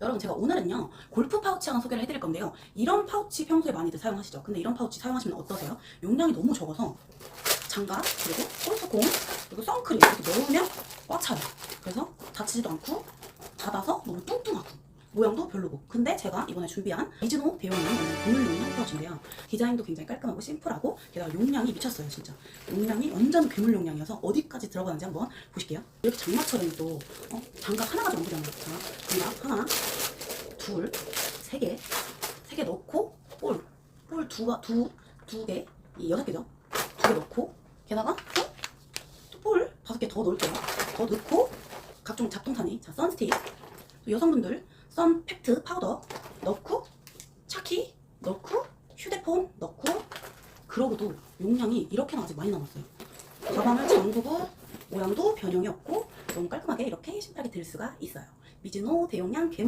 여러분 제가 오늘은요 골프 파우치 하나 소개를 해드릴 건데요. 이런 파우치 평소에 많이들 사용하시죠? 근데 이런 파우치 사용하시면 어떠세요? 용량이 너무 적어서 장갑 그리고 골프공 그리고 선크림 이렇게 넣으면 꽉 차요. 그래서 다치지도 않고 닫아서 너무 뚱뚱하고 모양도 별로고. 근데 제가 이번에 준비한 미즈노 대용량 괴물용량 파우치인데요. 디자인도 굉장히 깔끔하고 심플하고 게다가 용량이 미쳤어요 진짜. 용량이 완전 괴물 용량이어서 어디까지 들어가는지 한번 보실게요. 이렇게 장갑처럼 또 어, 장갑 하나 가지고 안 되잖아요 자, 장갑 하나 둘세개세 개 넣고 볼 볼 두두두개 이 여섯 개죠? 두 개 넣고 게다가 또볼 다섯 개 더 넣을게요. 더 넣고 각종 잡동탄이 자 선스틱. 또 여성분들 선 팩트 파우더 넣고 차키 넣고 휴대폰 넣고 그러고도 용량이 이렇게나 아직 많이 남았어요. 가방을 잠그고 모양도 변형이 없고 너무 깔끔하게 이렇게 심플하게 들 수가 있어요. 미즈노 대용량 괴물